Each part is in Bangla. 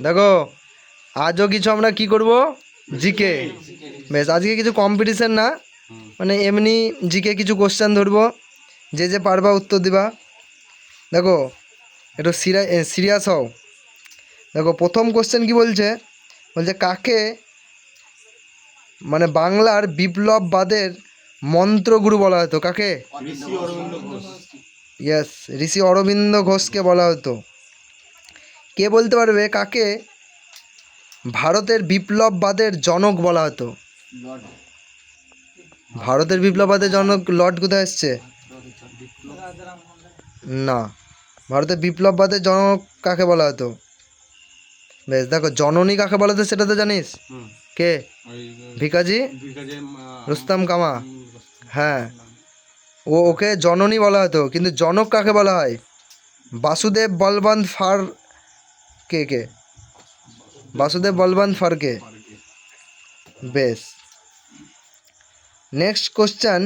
দেখো আজও কিছু আমরা কি করব? জিকে। বেশ আজকে কিছু কম্পিটিশন না। মানে এমনি জিকে কিছু কোশ্চেন ধরবো। যে যে পারবা উত্তর দিবা। দেখো একটু সিরিয়াস হও। দেখো প্রথম কোশ্চেন কি বলছে? বলছে কাকে মানে বাংলার বিপ্লববাদের মন্ত্রগুরু বলা হতো? কাকে? ইয়েস ঋষি অরবিন্দ ঘোষকে বলা হতো। কে বলতে পারবে? কাকে? ভারতের বিপ্লববাদের জনক বলা হতো। ভারতের বিপ্লববাদের জনক লর্ড কোথায় এসছে? না। ভারতের বিপ্লববাদের জনক কাকে বলা হতো? বেশ দেখো জননী কাকে বলা হতো সেটা তো জানিস? কে? ভিকাজি রুস্তাম কামা। হ্যাঁ। ও ওকে জননী বলা হতো কিন্তু জনক কাকে বলা হয়? বাসুদেব বলবন্ত ফার কে কে? বাসুদেব বলবন্ত ফারকে বেশ। নেক্সট কোশ্চেন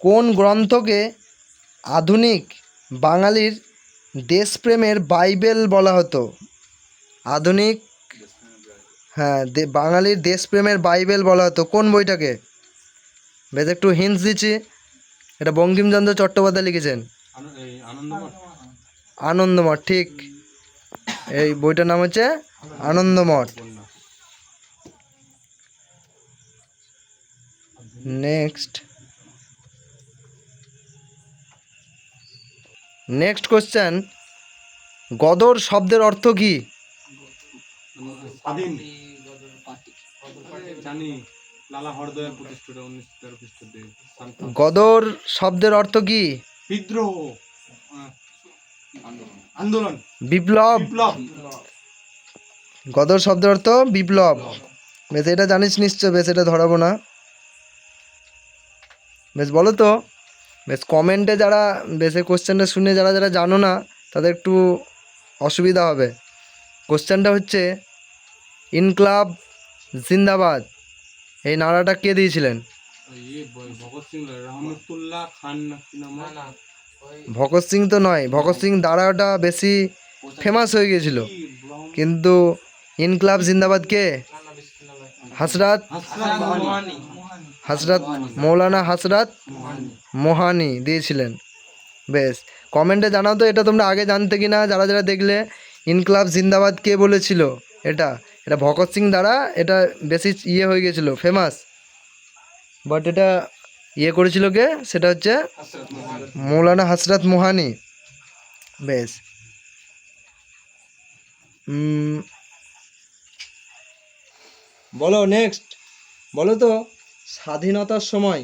কোন গ্রন্থকে আধুনিক বাঙালির দেশপ্রেমের বাইবেল বলা হতো? আধুনিক হ্যাঁ বাঙালির দেশপ্রেমের বাইবেল বলা হতো। কোন বইটাকে? বেশ, একটু হিন্টস দিচ্ছি। এটা বঙ্কিমচন্দ্র চট্টোপাধ্যায় লিখেছেন। আনন্দমঠ? ঠিক। এই বইটার নাম হচ্ছে Anandamath. Next next question Ghadar শব্দের অর্থ কি? স্বাধীন। জানি। গদর শব্দের অর্থ কি? বিদ্রোহ। আন্দোলন। বিপ্লব। বিপ্লব। গদর শব্দের অর্থ বিপ্লব। বেশ এটা জানিস নিশ্চয় বেশ এটা ধরাবো না। বেশ বলো তো। বেশ কমেন্টে যারা বেশ এই কোশ্চেনটা শুনে যারা যারা জানো না তাদের একটু অসুবিধা হবে। কোশ্চেনটা হচ্ছে ইনক্লাব জিন্দাবাদ। এই নারাটা কে দিয়েছিলেন? ভগৎ সিং তো নয় ভগৎ সিং দাঁড়াটা বেশি ফেমাস হয়ে গিয়েছিল। কিন্তু ইনকলাব জিন্দাবাদ কে? হাসরাত? হাসরাত মৌলানা হাসরাত মোহানি। দিয়েছিলেন। বেশ কমেন্টে জানাও তো এটা তোমরা আগে জানতে কি না যারা যারা দেখলে ইনকলাব জিন্দাবাদ কে বলেছিল এটা? এটা ভগৎ সিং দ্বারা এটা বেশি ইয়ে হয়ে গেছিল ফেমাস বাট এটা ইয়ে করেছিল কে? সেটা হচ্ছে মৌলানা হাসরাত মোহানি। বেশ। বলো নেক্সট বলো তো, স্বাধীনতার সময়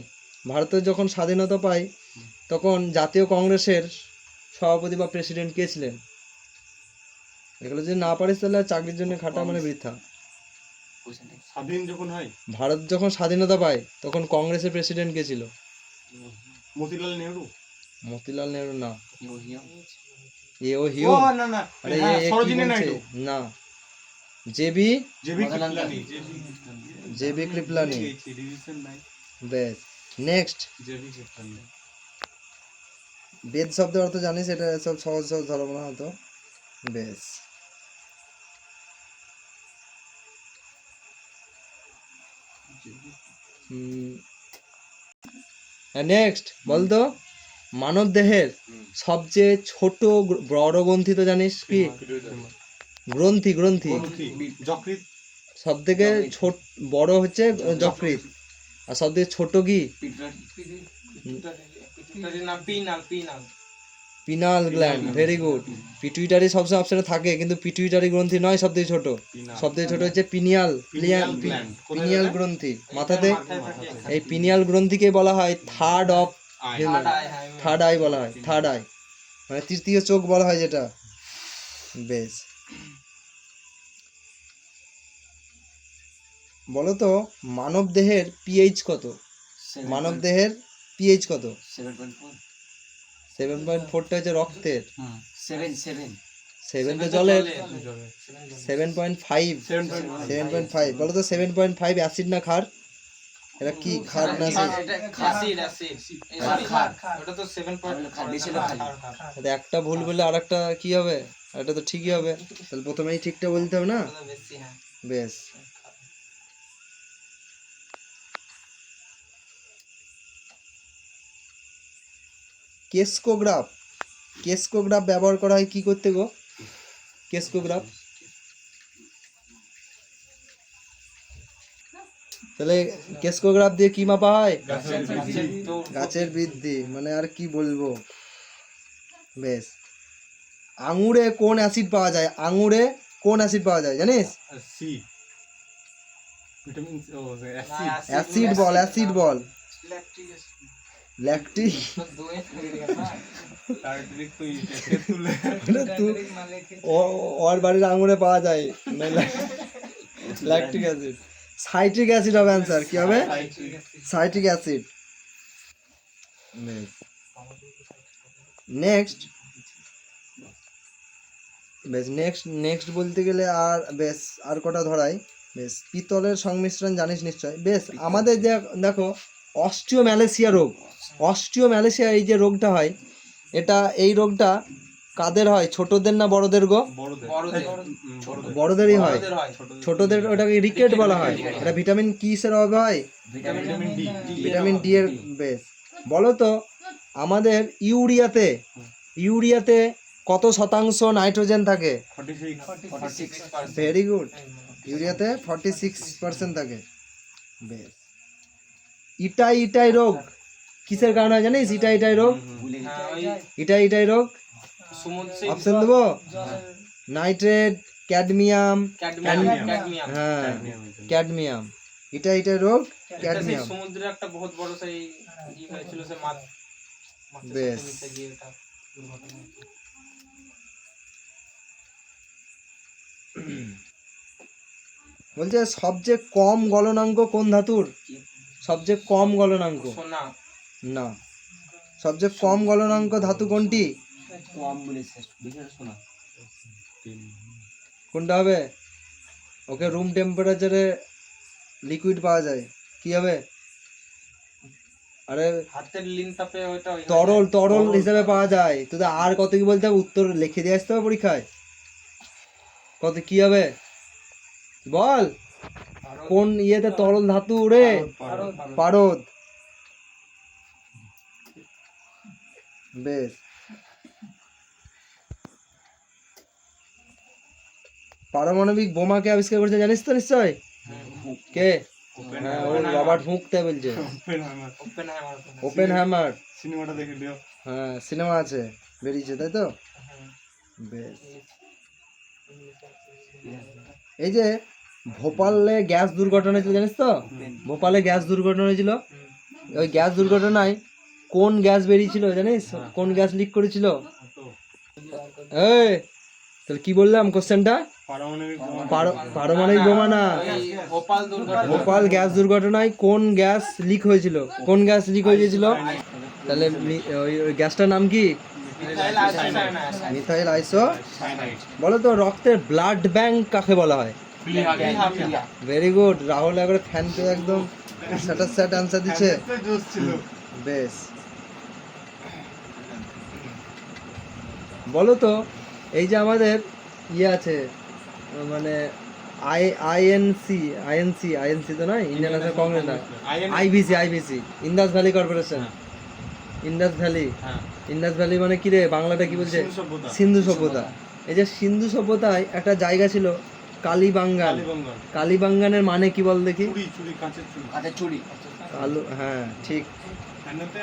ভারতের যখন স্বাধীনতা পায়, তখন জাতীয় কংগ্রেসের সভাপতি বা প্রেসিডেন্ট কে ছিলেন? এগুলো যদি না পারিস তাহলে আর চাকরির জন্য খাটা মানে বৃথা। স্বাধীন যখন হয়। ভারত যখন স্বাধীনতা পায় তখন কংগ্রেসের প্রেসিডেন্ট কে ছিল? মতিলাল নেহরু। মতিলাল নেহরু না। এ ও হিও না না আরে হ্যাঁ, এ- এ কি সরোজিনী নাইডু। না। J B? J B Kripalani J B Kripalani বেশ নেক্সট জেবি কৃপলানি বেদ শব্দের অর্থ জানিস? এটা সব সহজ সহজ ধরবো না হয়তো। বেশ নেক্সট বলতো মানব দেহের সবচেয়ে ছোট বড় গ্রন্থি তো জানিস কি গ্রন্থি গ্রন্থি সব থেকে ছোট বড় হচ্ছে যকৃত আর সব থেকে ছোট কি pineal gland very good pituitary সবসময় অপশনে থাকে কিন্তু পিটুইটারি গ্রন্থি নয় সব থেকে ছোট। সব থেকে ছোট হচ্ছে পিনিয়াল পিনিয়াল গ্রন্থি। মাথাতে? এই পিনিয়াল গ্রন্থিকে বলা হয় থার্ড অফ থার্ড আই বলা হয় থার্ড আই মানে তৃতীয় চোখ বলা হয় যেটা। বেশ। বলো তো মানব দেহের পিএইচ কত? মানব দেহের পিএইচ কত সেভেন পয়েন্ট ফোরটা হচ্ছে রক্তের। সেভেন সেভেন তো জলের seven point five seven point five বলো তো সেভেন পয়েন্ট ফাইভ অ্যাসিড না ক্ষার? এটা কি খার না সেভেন একটা ভুল বললে আর একটা কি হবে? এটা তো ঠিকই হবে। তাহলে প্রথমেই ঠিকটা বলতে হবে না? বেশি। কেসকোগ্রাফ। কেসকোগ্রাফ ব্যবহার করা হয় কি করতে গো? কেসকোগ্রাফ। তাহলে কেসকোগ্রাফ দিয়ে কি মাপা হয়? গাছের বৃদ্ধি। মানে আর কি বলব? বেশ। আঙুরে কোন অ্যাসিড পাওয়া যায়? আঙুরে কোন অ্যাসিড পাওয়া যায়? জানিস? সি ভিটামিন ও অ্যাসিড। অ্যাসিড বল অ্যাসিড বল। তুই ওর বাড়ির আঙুরে পাওয়া যায়। Lactic acid. সাইট্রিক অ্যাসিড হবে অ্যান্সার কি হবে? Citric acid. নেক্সট বেশ নেক্সট নেক্সট বলতে গেলে আর বেশ আর কটা ধরাই? বেশ পিতলের সংমিশ্রণ জানিস নিশ্চয়? বেশ আমাদের দেখো অস্টিও ম্যালেসিয়া রোগ। অস্টিও ম্যালেসিয়া এই যে রোগটা হয় এটা এই রোগটা কাদের হয়? ছোটদের না বড়দের গো? বড়দেরই হয়। বড়দের ছোটদের। ওটাকে রিকেট বলা হয়। এটা ভিটামিন কিসের অভাবে? হয় ভিটামিন ডি এর বেশ। বলো তো আমাদের ইউরিয়াতে ইউরিয়াতে কত শতাংশ নাইট্রোজেন থাকে? Very good. ইউরিয়াতে forty six percent থাকে। বেশ। ইটাই ইটাই রোগ। কিসের কারণে হয় জানিস? ইটাই ইটাই রোগ। হ্যাঁ, ইটাই ইটাই রোগ। অপশন দেবো? নাইট্রেট ক্যাডমিয়াম ক্যাডমিয়াম ক্যাডমিয়াম হ্যাঁ ক্যাডমিয়াম ইটাই ইটাই রোগ ক্যাডমিয়াম সমুদ্রে একটা বহুত বড় সেই ই হয়েছিল সে মাছ বেশ। বলছে সবচেয়ে কম গলনাঙ্ক কোন ধাতুর? সবচেয়ে কম গলনাঙ্ক। সোনা। না। সবচেয়ে কম গলনাঙ্ক ধাতু কোনটি? কোনটা হবে? ওকে রুম টেম্পারেচারে লিকুইড পাওয়া যায়। কি হবে? আরে হাতের তাপে তরল তরল হিসেবে পাওয়া যায়। তোদের আর কত কি বলতে হবে? উত্তর লিখে দিয়ে আসতে হবে পরীক্ষায়। কত কি হবে? বল। কোন ইয়েতে তরল ধাতু রে পারদ। বেশ। পারমাণবিক বোমাকে আবিষ্কার করেছে জানিস তো নিশ্চয়? কে? হ্যাঁ ও রবার্ট হুঁকতে বলছে। ওপেন হ্যামার ওপেন হ্যামার সিনেমাটা দেখে দিও হ্যাঁ সিনেমা আছে বেরিয়েছে তাই তো? বেশ। এই যে ভোপালে গ্যাস দুর্ঘটনা হয়েছিল জানিস তো? ভোপালে গ্যাস দুর্ঘটনা হয়েছিল। ওই গ্যাস দুর্ঘটনায় কোন গ্যাস বেরিয়েছিল জানিস? কোন গ্যাস লিক করেছিল? এই তাহলে কি বললাম কোশ্চেনটা পারমাণবিক বোমা। পারমাণবিক বোমা না। ভোপাল গ্যাস দুর্ঘটনায় কোন গ্যাস লিক হয়েছিল? কোন গ্যাস লিক হয়ে হয়েছিল? তাহলে ওই ওই গ্যাসটার নাম কি? মিথাইল আইসো। বলো তো রক্তের ব্লাড ব্যাংক কাকে বলা হয়? ভেরি গুড রাহুল একবার ফ্যান তো একদম স্যাটার স্যাট আনসার দিচ্ছে বেশ। বলো তো এই যে আমাদের ইয়ে আছে মানে আই আইএনসি আইএনসি আইএনসি তো নয় ইন্ডিয়ান ন্যাশনাল কংগ্রেস না। I B C I B C Indus valley corporation Indus valley হ্যাঁ। ইন্দাস ভ্যালি মানে কি রে বাংলাটা কি বলছে? সিন্ধু সভ্যতা। এই যে সিন্ধু সভ্যতায় একটা জায়গা ছিল কালীবাঙ্গান। কালীবঙ্গন। কালীবাঙ্গানের মানে কি বল দেখি? আলু হ্যাঁ ঠিক। হ্যান্ডেলতে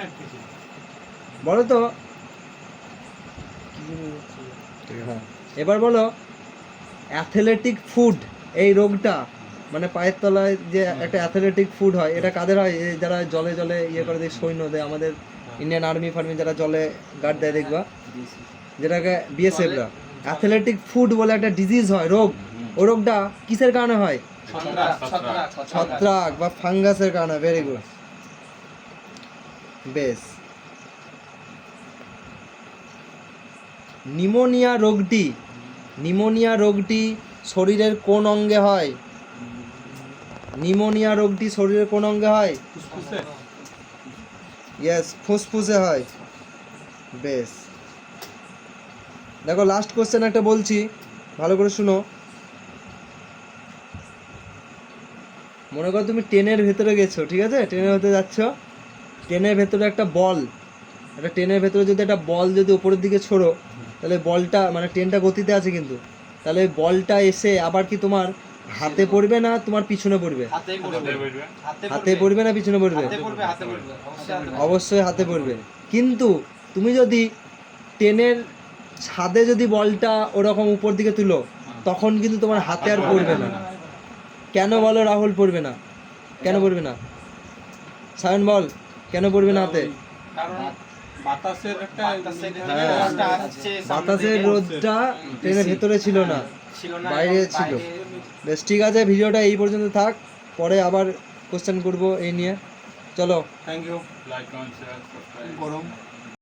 বলো তো হ্যাঁ এবার বলো অ্যাথলেটিক ফুড এই রোগটা মানে পায়ের তলায় যে একটা অ্যাথলেটিক ফুড হয় এটা কাদের হয়? এই যারা জলে জলে ইয়ে করে দেয় সৈন্য দেয় আমাদের ইন্ডিয়ান আর্মি ফার্মি যারা জলে গার্ড দেয় দেখবা? যেটাকে বিএসএফরা অ্যাথলেটিক ফুড বলে একটা ডিজিজ হয় রোগ। ও রোগটা কিসের কারণে হয়? ছত্রাক ছত্রাক ছত্রাক বা ফাঙ্গাসের কারণে ভেরি গুড বেশ। নিমোনিয়া রোগটি নিমোনিয়া রোগটি শরীরের কোন অঙ্গে হয়? নিমোনিয়া রোগটি শরীরের কোন অঙ্গে হয়? ফুসফুসে। ইয়েস ফুসফুসে হয়। বেশ। দেখো লাস্ট কোশ্চেন একটা বলছি ভালো করে শুনো। মনে করো তুমি ট্রেনের ভেতরে গেছো ঠিক আছে? ট্রেনের ভেতরে যাচ্ছ। ট্রেনের ভেতরে একটা বল। একটা ট্রেনের ভেতরে যদি একটা বল যদি উপরের দিকে ছোড়ো তাহলে বলটা মানে ট্রেনটা গতিতে আছে কিন্তু। তাহলে বলটা এসে আবার কি তোমার হাতে পড়বে না তোমার পিছনে পড়বে? হাতে পড়বে। না পিছনে পড়বে? হাতে পড়বে হাতে পড়বে। অবশ্যই হাতে পড়বে। কিন্তু তুমি যদি ট্রেনের ছাদে যদি বলটা ওরকম উপর দিকে তুলো তখন কিন্তু তোমার হাতে আর পড়বে না। কেন বলো রাহুল পড়বে না? কেন পড়বে না? সায়ন বল কেন পড়বে না হাতে? কারণ বাতাসের একটা বাতাসের হ্যাঁ। রোদটা ট্রেনের ভেতরে ছিল না বাইরে ছিল। বেশ ঠিক আছে ভিডিওটা এই পর্যন্ত থাক পরে আবার কোশ্চেন করব এই নিয়ে। চলো। Thank you like comment share subscribe গরম।